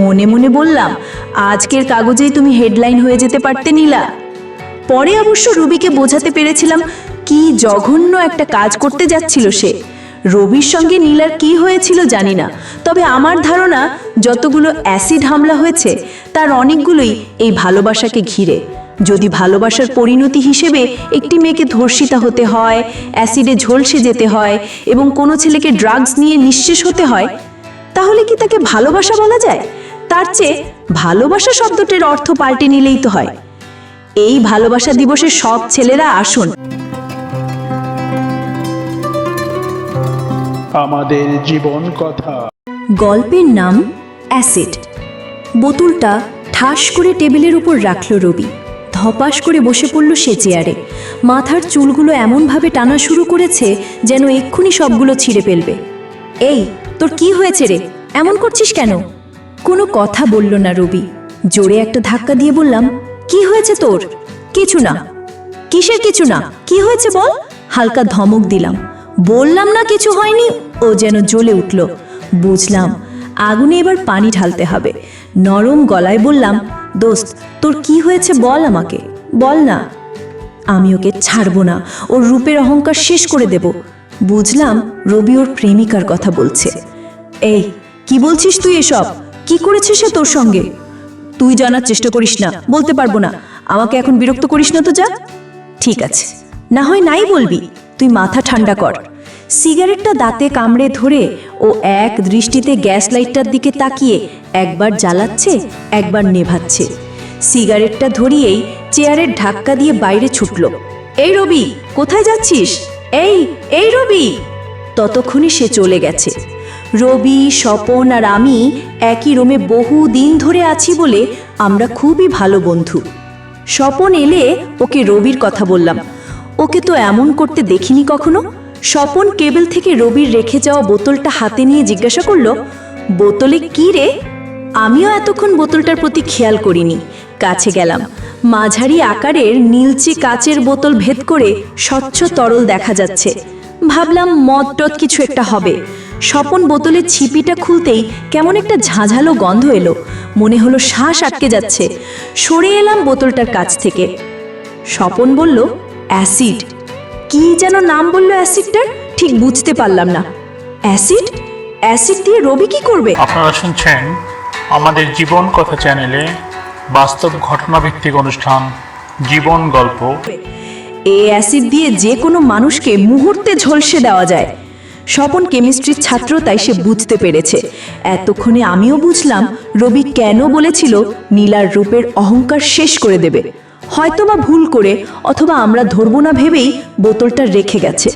মনে মনে বললাম, আজকের কাগজেই তুমি হেডলাইন হয়ে যেতে পারতে নীলা। পরে অবশ্য রবিকে বোঝাতে পেরেছিলাম কি জঘন্য একটা কাজ করতে যাচ্ছিল সে। রবির সঙ্গে নীলার কি হয়েছিল জানি না, তবে আমার ধারণা যতগুলো অ্যাসিড হামলা হয়েছে, তার অনেকগুলোই এই ভালোবাসাকে ঘিরে। যদি ভালোবাসার পরিণতি হিসেবে একটি মেয়েকে ধর্ষিতা হতে হয়, অ্যাসিডে ঝলসে যেতে হয় এবং কোনো ছেলেকে ড্রাগস নিয়ে নিঃশেষ হতে হয়, তাহলে কি তাকে ভালোবাসা বলা যায়? তার চেয়ে ভালোবাসা শব্দটির অর্থ পাল্টে নিলেই তো হয়। এই ভালোবাসা দিবসে সব ছেলেরা আসুন। আমাদের জীবন কথা। গল্পের নাম অ্যাসিড। বোতলটা ঠাস করে টেবিলের উপর রাখল রবি। ধপাস করে বসে পড়ল সে চেয়ারে। মাথার চুলগুলো এমনভাবে টানা শুরু করেছে যেন এক্ষুনি সবগুলো ছিঁড়ে ফেলবে। এই তোর কি হয়েছে রে? এমন করছিস কেন? কোনো কথা বলল না রবি। জোরে একটা ধাক্কা দিয়ে বললাম, কি হয়েছে তোর? কিছু না। কিসের কিছু না? কি হয়েছে বল? হালকা ধমক দিলাম। বললাম না কিছু হয়নি। ও যেন জ্বলে উঠল। বুঝলাম, আগুনে এবার পানি ঢালতে হবে। নরম গলায় বললাম, দোস্ত, তোর কি হয়েছে বল আমাকে? বল না। আমি ওকে ছাড়বো না। ওর রূপের অহংকার শেষ করে দেব। বুঝলাম, রবি ওর প্রেমিকার কথা বলছে। এই, কি বলছিস তুই এসব? কি করেছে সে তোর সঙ্গে? তুই জানার চেষ্টা করিস না, বলতে পারব না। আমাকে এখন বিরক্ত করিস না তো যা। ঠিক আছে। না হয় নাই বলবি, তুই মাথা ঠান্ডা কর। সিগারেটটা দাঁতে কামড়ে ধরে ও এক দৃষ্টিতে গ্যাস লাইটটার দিকে তাকিয়ে একবার জ্বালাচ্ছে, একবার নেভাচ্ছে। সিগারেটটা ধরিয়েই চেয়ারের ধাক্কা দিয়ে বাইরে ছুটল। এই রবি, কোথায় যাচ্ছিস? এই এই রবি! ততক্ষণে সে চলে গেছে। রবি, স্বপন আর আমি একই রুমে বহু দিন ধরে আছি বলে আমরা খুবই ভালো বন্ধু। স্বপন এলে ওকে রবির কথা বললাম। ওকে তো এমন করতে দেখিনি কখনো? স্বপন কেবল থেকে রবির রেখে যাওয়া বোতলটা হাতে নিয়ে জিজ্ঞাসা করল, বোতলে কি রে? আমিও এতক্ষণ বোতলটার প্রতি খেয়াল করিনি। কাছে গেলাম। মাঝারি আকারের নীলচে কাচের বোতল ভেদ করে স্বচ্ছ তরল দেখা যাচ্ছে। ভাবলাম মদ টদ কিছু একটা হবে। স্বপন বোতলের ছিপিটা খুলতেই কেমন একটা ঝাঁঝালো গন্ধ এলো। মনে হলো শ্বাস আটকে যাচ্ছে। সরে এলাম বোতলটার কাছ থেকে। স্বপন বলল অ্যাসিড। কি যেন নাম বলল অ্যাসিডটার ঠিক বুঝতে পারলাম না। অ্যাসিড? অ্যাসিড দিয়ে রবি কি করবে? আপনারা শুনছেন আমাদের জীবন কথা চ্যানেলে বাস্তব ঘটনা ভিত্তিক অনুষ্ঠান জীবন গল্প। এই অ্যাসিড দিয়ে যে কোনো মানুষকে মুহূর্তে ঝলসে দেওয়া যায়। স্বপন কেমিস্ট্রির ছাত্র, তাই সে বুঝতে পেরেছে। এতক্ষণে আমিও বুঝলাম, রবি কেন বলেছিল নীলার রূপের অহংকার শেষ করে দেবে। হয়তোবা ভুল করে, অথবা আমরা ধরবো না ভেবেই বোতলটা রেখে গেছে।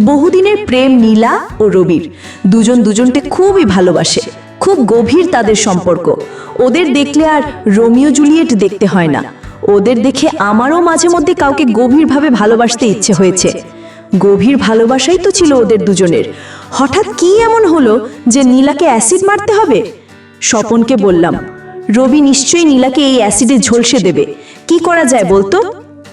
বহুদিনের প্রেম নীলা ও রবির। দুজন দুজনকে খুবই ভালোবাসে। খুব গভীর তাদের সম্পর্ক। ওদের দেখলে আর রোমিও জুলিয়েট দেখতে হয় না। ওদের দেখে আমারও মাঝে মধ্যে কাউকে গভীরভাবে ভালোবাসতে ইচ্ছে হয়েছে। গভীর ভালোবাসাই তো ছিল ওদের দুজনের। হঠাৎ কি এমন হলো যে নীলাকে অ্যাসিড মারতে হবে? স্বপনকে বললাম, রবি নিশ্চয়ই নীলাকে এই অ্যাসিডে ঝলসে দেবে। কি করা যায় বলতো?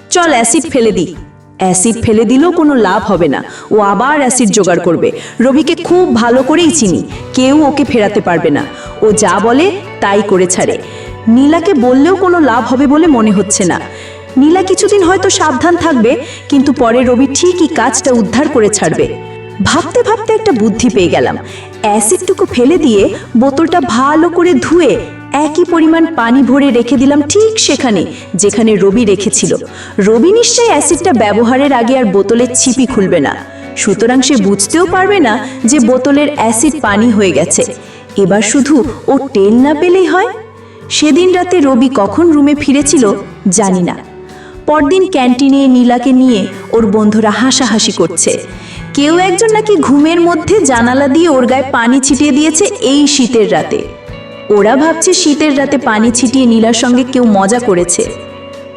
চল অ্যাসিড ফেলে দিই। অ্যাসিড ফেলে দিলেও কোনো লাভ হবে না। ও আবার অ্যাসিড জোগাড় করবে। রবিকে খুব ভালো করেই চিনি। কেউ ওকে ফেরাতে পারবে না। ও যা বলে তাই করে ছাড়ে। নীলাকে বললেও কোনো লাভ হবে বলে মনে হচ্ছে না। নীলা কিছুদিন হয়তো সাবধান থাকবে, কিন্তু পরে রবি ঠিকই কাজটা উদ্ধার করে ছাড়বে। ভাবতে ভাবতে একটা বুদ্ধি পেয়ে গেলাম। অ্যাসিডটুকু ফেলে দিয়ে বোতলটা ভালো করে ধুয়ে একই পরিমাণ পানি ভরে রেখে দিলাম ঠিক সেখানে, যেখানে রবি রেখেছিল। রবি নিশ্চয়ই অ্যাসিডটা ব্যবহারের আগে আর বোতলের ছিপি খুলবে না। সুতরাং সে বুঝতেও পারবে না যে বোতলের অ্যাসিড পানি হয়ে গেছে। এবার শুধু ও টেল না পেলেই হয়? সেদিন রাতে রবি কখন রুমে ফিরেছিল জানি না। পরদিন ক্যান্টিনে নীলাকে নিয়ে ওর বন্ধুরা হাসাহাসি করছে। কেউ একজন নাকি ঘুমের মধ্যে জানালা দিয়ে ওর গায়ে পানি ছিটিয়ে দিয়েছে এই শীতের রাতে। ওরা ভাবছে শীতের রাতে পানি ছিটিয়ে নীলার সঙ্গে কেউ মজা করেছে।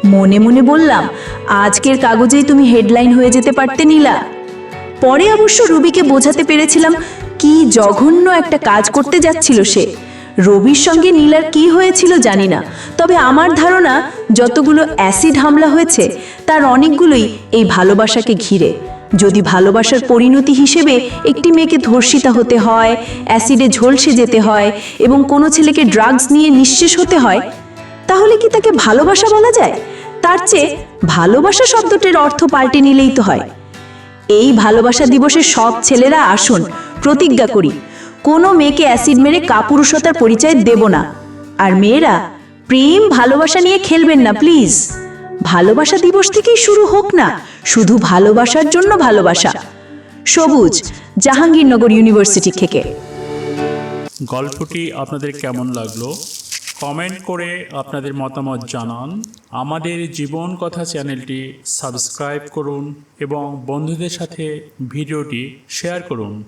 মনে মনে বললাম, আজকের কাগজেই তুমি হেডলাইন হয়ে যেতে পারতে নীলা। পরে অবশ্য রুবিকে বোঝাতে পেরেছিলাম কি জঘন্য একটা কাজ করতে যাচ্ছিল সে। রবির সঙ্গে নীলার কি হয়েছিল জানি না। তবে আমার ধারণা, যতগুলো অ্যাসিড হামলা হয়েছে, তার অনেকগুলোই এই ভালোবাসাকে ঘিরে। যদি ভালোবাসার পরিণতি হিসেবে একটি মেয়েকে ধর্ষিতা হতে হয়, অ্যাসিডে ঝলসে যেতে হয় এবং কোনো ছেলেকে ড্রাগস নিয়ে নিঃশেষ হতে হয়, তাহলে কি তাকে ভালোবাসা বলা যায়? তার চেয়ে ভালোবাসা শব্দটির অর্থ পাল্টে নিলেই তো হয়। এই ভালোবাসা দিবসে সব ছেলেরা আসুন, প্রতিজ্ঞা করি কোনো মেয়েকে অ্যাসিড মেরে কাপুরুষতার পরিচয় দেব না। আর মেয়েরা, প্রেম, ভালোবাসা নিয়ে খেলবেন না, প্লিজ। ভালোবাসা দিবস থেকেই শুরু হোক না, শুধু ভালোবাসার জন্য ভালোবাসা। সবুজ, জাহাঙ্গীরনগর ইউনিভার্সিটি থেকে। গল্পটি আপনাদের কেমন লাগল? কমেন্ট করে আপনাদের মতামত জানান। আমাদের জীবন কথা চ্যানেলটি সাবস্ক্রাইব করুন এবং বন্ধুদের সাথে ভিডিওটি শেয়ার করুন।